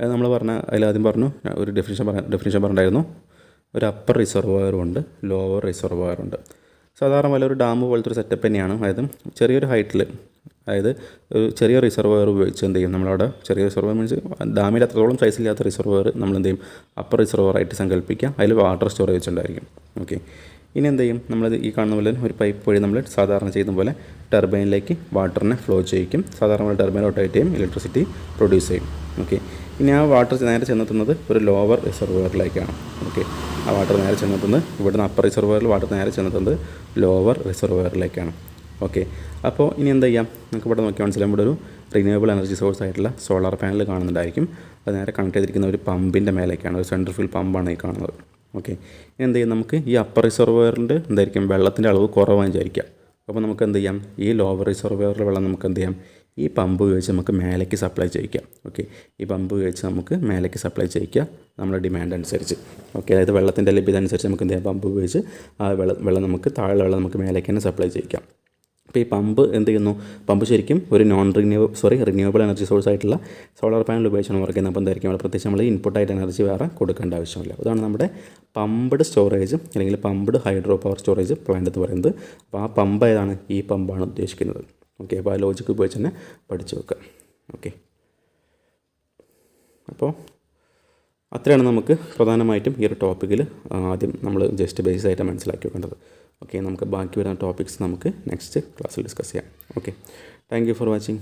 അത് നമ്മൾ പറഞ്ഞ അതിലാദ്യം പറഞ്ഞു ഒരു ഡെഫിനിഷൻ പറഞ്ഞ ഡെഫിനിഷൻ പറഞ്ഞിട്ടുണ്ടായിരുന്നു. ഒരു അപ്പർ റിസർവോയറും ഉണ്ട് ലോവർ റിസർവോയറും ഉണ്ട്. സാധാരണ പോലെ ഒരു ഡാം പോലത്തെ ഒരു സെറ്റപ്പ് തന്നെയാണ്. അതായത് ചെറിയൊരു ഹൈറ്റിൽ അതായത് ഒരു ചെറിയ റിസർവോയർ ഉപയോഗിച്ച് എന്ത് ചെയ്യും നമ്മളവിടെ ചെറിയ റിസർവോയർ മീൻസ് ഡാമിൽ അത്രത്തോളം സൈസ് ഇല്ലാത്ത റിസർവോയർ നമ്മൾ എന്ത് ചെയ്യും? അപ്പർ റിസർവോയർ ആയിട്ട് സങ്കല്പിക്കുക അതിൽ വാട്ടർ സ്റ്റോറേജ് ഉണ്ടായിരിക്കും ഓക്കെ ഇനി എന്ത് ചെയ്യും? നമ്മളത് ഈ കാണുന്ന പോലെ ഒരു പൈപ്പ് വഴി നമ്മൾ സാധാരണ ചെയ്യുന്ന പോലെ ടർബൈനിലേക്ക് വാട്ടറിനെ ഫ്ലോ ചെയ്യിക്കും. സാധാരണ ടർബൈൻ റൊട്ടേറ്റ് ചെയ്യും ഇലക്ട്രിസിറ്റി പ്രൊഡ്യൂസ് ചെയ്യും. ഓക്കെ ഇനി ആ വാട്ടർ നേരെ ചെന്നെത്തുന്നത് ഒരു ലോവർ റിസർവോയറിലേക്കാണ് ഓക്കെ ആ വാട്ടർ നേരെ ചെന്നെത്തുന്നത് ഇവിടുന്ന് അപ്പർ റിസർവോയറിൽ വാട്ടർ നേരെ ചെന്നെത്തുന്നത് ലോവർ റിസർവോയറിലേക്കാണ് ഓക്കെ അപ്പോൾ ഇനി എന്താ ചെയ്യാം? നമുക്ക് ഇവിടെ നോക്കിയാൽ മനസ്സിലാവും. ഇവിടെ ഒരു റിന്യൂവബിൾ എനർജി സോഴ്സ് ആയിട്ടുള്ള സോളാർ പാനൽ കാണുന്നുണ്ടായിരിക്കും. അത് നേരെ കണക്ട് ചെയ്തിരിക്കുന്ന ഒരു പമ്പിന്റെ മേലേക്കാണ് ഒരു സെൻട്രൽ ഫിൽ പമ്പാണ് ഈ കാണുന്നത്. ഓക്കെ ഇനി എന്ത് ചെയ്യാം നമുക്ക്? ഈ അപ്പർ റിസർവെയറിന്റെ എന്തായിരിക്കും? വെള്ളത്തിന്റെ അളവ് കുറവാണെന്ന് വിചാരിക്കാം അപ്പോൾ നമുക്ക് എന്ത് ചെയ്യാം? ഈ ലോവർ റിസർവോയറിലെ വെള്ളം നമുക്ക് എന്ത് ചെയ്യാം? ഈ പമ്പ് ഉപയോഗിച്ച് നമുക്ക് മേലേക്ക് സപ്ലൈ ചെയ്യിക്കാം. ഓക്കെ ഈ പമ്പ് ഉപയോഗിച്ച് നമുക്ക് മേലേക്ക് സപ്ലൈ ചെയ്യിക്കാം നമ്മുടെ ഡിമാൻഡ് അനുസരിച്ച്. ഓക്കെ അതായത് വെള്ളത്തിന്റെ ലഭ്യത അനുസരിച്ച് നമുക്ക് എന്ത് ചെയ്യാം? പമ്പ് ഉപയോഗിച്ച് ആ വെള്ളം വെള്ളം നമുക്ക് താഴെ വെള്ളം നമുക്ക് മേലേക്ക് തന്നെ സപ്ലൈ ചെയ്യിക്കാം. അപ്പോൾ ഈ പമ്പ് എന്ത് ചെയ്യുന്നു? പമ്പ് ശരിക്കും ഒരു non renew sorry renewable energy source ആയിട്ടുള്ള സോളാർ പാനൽ ഉപയോഗിച്ചാണ് വർക്ക് ചെയ്യുന്നത്. അപ്പോൾ എന്തായിരിക്കും? അവിടെ പ്രത്യേകിച്ച് നമ്മൾ ഇൻപുട്ടായിട്ട് എനർജി വേറെ കൊടുക്കേണ്ട ആവശ്യമില്ല. അതാണ് നമ്മുടെ പമ്പ്ഡ് സ്റ്റോറേജ് അല്ലെങ്കിൽ pumped hydro power storage plant എന്ന് പറയുന്നത്. അപ്പോൾ ആ പമ്പ് ഏതാണ്? ഈ പമ്പാണ് ഉദ്ദേശിക്കുന്നത്. ഓക്കെ അപ്പോൾ ആ ലോജിക്ക് ഉപയോഗിച്ച് തന്നെ പഠിച്ചു വെക്കുക ഓക്കെ അപ്പോൾ അത്രയാണ് നമുക്ക് പ്രധാനമായിട്ടും ഈ ഒരു ടോപ്പിക്കിൽ ആദ്യം നമ്മൾ ജസ്റ്റ് ബേസ് ആയിട്ട് മനസ്സിലാക്കി വെക്കേണ്ടത്. ഓക്കെ നമുക്ക് ബാക്കി വരുന്ന ടോപ്പിക്സ് നമുക്ക് നെക്സ്റ്റ് ക്ലാസ്സിൽ ഡിസ്കസ് ചെയ്യാം. Okay thank you for watching